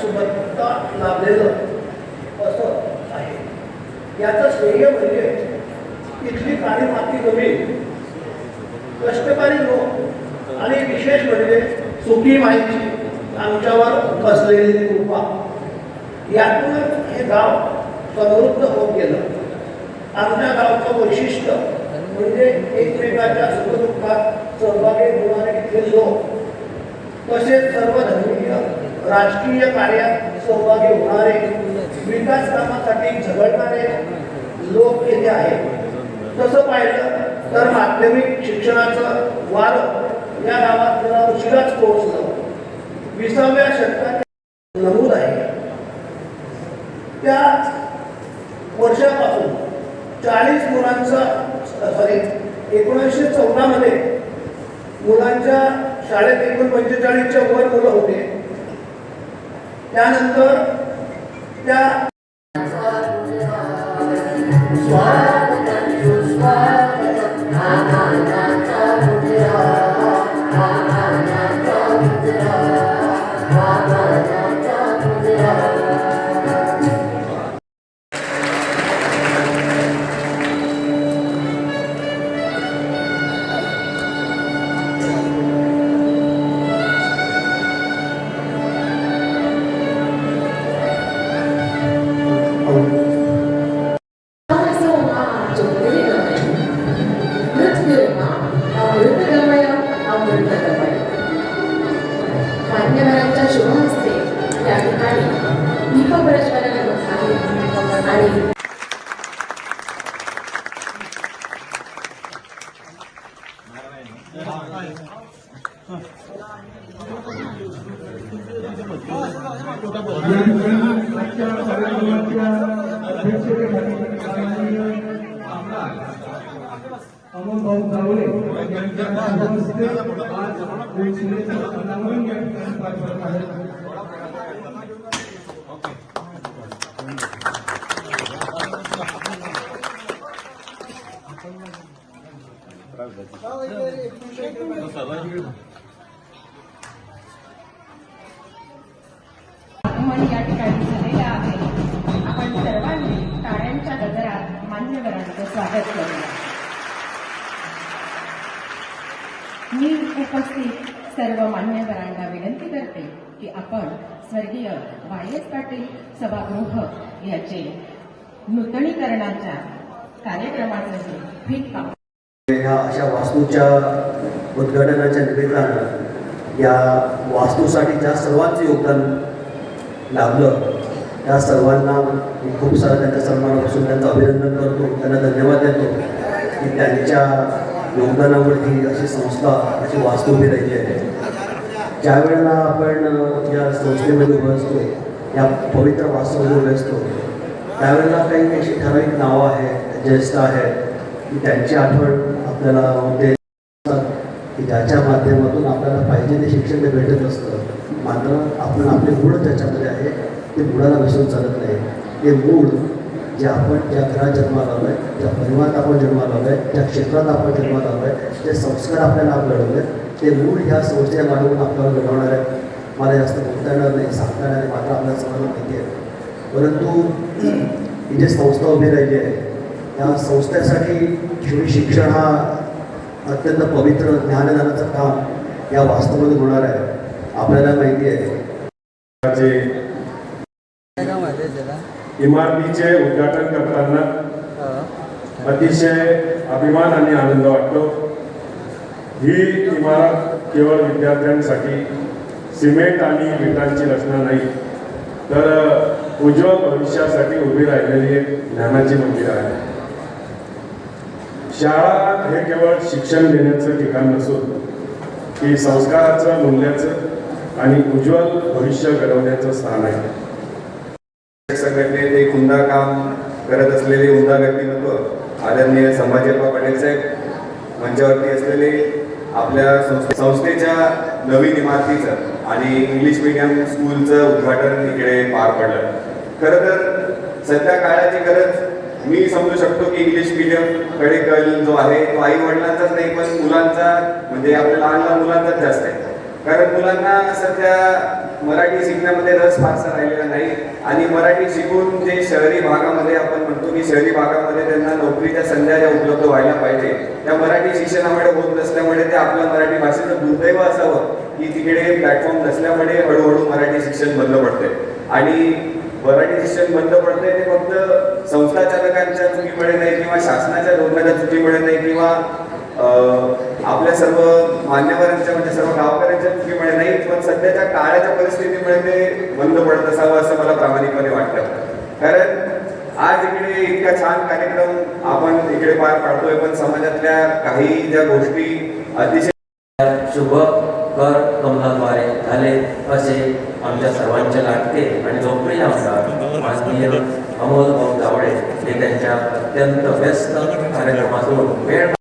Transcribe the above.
सुबत्ता लाभलेलं असं आहे. याचं श्रेय म्हणजे इथली काळी माती जमीन कष्टकारी लोक आणि विशेष म्हणजे सुखी माहिती आमच्यावर बसलेली कृपा. यातूनच हे गाव समृद्ध होत गेलं. आमच्या गावचं वैशिष्ट्य म्हणजे एकमेकाच्या सुखदुःखात सहभागी होणारे इथले लोक. तसेच सर्व धर्मीय राजकीय कार्यात सहभागी होणारे विकास कामासाठी झगडणारे लोक येथे आहेत. तसं पाहिलं तर माध्यमिक शिक्षणाचं वार या गावात उशिराच पोहोचलं. विसाव्या शतकात नमूद आहे. त्या वर्षापासून चाळीस मुलांचा सॉरी एकोणीसशे चौदामध्ये मुलांच्या शाळेत एकूण पंचेचाळीसच्या वर मुलं होते. त्यानंतर त्या अमोल भाऊ जावळे यांच्या हस्ते आज शिवसेनेचं या ठिकाणी पार आहे. या ठिकाणी आपण सर्वांनी टाळ्यांच्या गजरात मान्यवरांचं स्वागत करूया. मी उपस्थित सर्व मान्यवरांना विनंती करते की आपण स्वर्गीय वाय एस पाटील सभागृह याचे नूतनीकरणाच्या कार्यक्रमाचं फिट काम ह्या अशा वास्तूच्या उद्घाटनाच्या निमित्तानं या वास्तूसाठी ज्या सर्वांचं योगदान लाभलं त्या सर्वांना मी खूप सारा त्यांच्या सन्मानापासून त्यांचं अभिनंदन करतो त्यांना धन्यवाद देतो की त्यांच्या योगदानावरती ही अशी संस्था अशी वास्तू उभी राहिली आहे. ज्या वेळेला आपण या संस्थेमध्ये उभे असतो या पवित्र वास्तूमध्ये उभे असतो त्यावेळेला काही अशी ठराविक नावं आहेत ज्येष्ठ आहेत की त्यांची आठवण आपल्याला होते की ज्याच्या माध्यमातून आपल्याला पाहिजे ते शिक्षण ते भेटत असतं मात्र आपण आपले मूळ त्याच्यामध्ये आहे ते मुळाला विसरून चालत नाही. ते मूळ जे आपण ज्या घरात जन्माला आलो आहे ज्या परिवारात आपण जन्माला आलो आहे ज्या क्षेत्रात आपण जन्माला आलो आहे जे संस्कार आपल्याला आप घडवले ते मूळ ह्या संस्थेला मानवून आपल्याला घडवणार आहे मला जास्त बोलता येणार नाही सांगता येणार नाही मात्र आपल्याला समजा माहिती आहे परंतु ही जी संस्था उभी राहिली आहे त्या संस्थेसाठी शिव शिक्षण हा अत्यंत पवित्र ज्ञानदानाचं काम या वास्तवामध्ये होणार आहे. आपल्याला माहिती आहे. जे इमारतीचे उद्घाटन करताना अतिशय अभिमान आणि आनंद वाटतो. ही इमारत केवळ विद्यार्थ्यांसाठी सिमेंट आणि विटांची रचना नाही तर उज्ज्वल भविष्यासाठी उभी राहिलेली एक ज्ञानाची मंदिर आहे. शाळा हे केवळ शिक्षण देण्याचं ठिकाण नसून हे संस्काराचं मूल्याचं आणि उज्ज्वल भविष्य घडवण्याचं स्थान आहे. संघटनेत एक उमदा काम करत असलेले उमदा व्यक्तिमत्व आदरणीय संभाजीप्पा पाटील साहेब मंचावरती असलेले आपल्या संस्थेच्या नवीन इमारतीचं आणि इंग्लिश मीडियम स्कूलचं उद्घाटन इकडे पार पडलं. खरं तर सध्या काळाची गरज मी समजू शकतो की इंग्लिश मिडियमकडे कल जो आहे तो आई वडिलांचाच नाही पण मुलांचा म्हणजे आपल्या लहान लहान मुलांचाच जास्त आहे. कारण मुलांना सध्या मराठी शिकण्यामध्ये रस फारसा राहिलेला नाही. आणि मराठी शिकून जे शहरी भागामध्ये आपण म्हणतो की शहरी भागामध्ये त्यांना नोकरीच्या संध्या ज्या उपलब्ध व्हायला पाहिजे. त्या मराठी शिक्षणामुळे होत नसल्यामुळे ते आपल्या मराठी भाषेचं दुर्दैव असावं की तिकडे प्लॅटफॉर्म नसल्यामुळे हळूहळू मराठी शिक्षण बंद पडते आणि मराठी शिक्षण बंद पडते ते फक्त संस्था चालकांच्या चुकीमुळे नाही किंवा शासनाच्या धोरणाच्या चुकीमुळे नाही किंवा अं, आपल्या सर्व मान्यवरांच्या म्हणजे सर्व गावकऱ्यांच्या चुकीमुळे नाही पण सध्याच्या काळाच्या परिस्थितीमुळे ते बंद पडत असावं असं मला प्रामाणिकपणे वाटतं. कारण आज इकडे इतका छान कार्यक्रम आपण इकडे पार पाडतोय पण समाजातल्या काही ज्या गोष्टी अतिशय शुभ कर कमलाद्वारे झाले असे आमच्या सर्वांचे लाटके आणि लोकप्रिय आमदार माननीय अमोल भाऊ जावळे हे त्यांच्या अत्यंत व्यस्त कार्यक्रमातून वेळ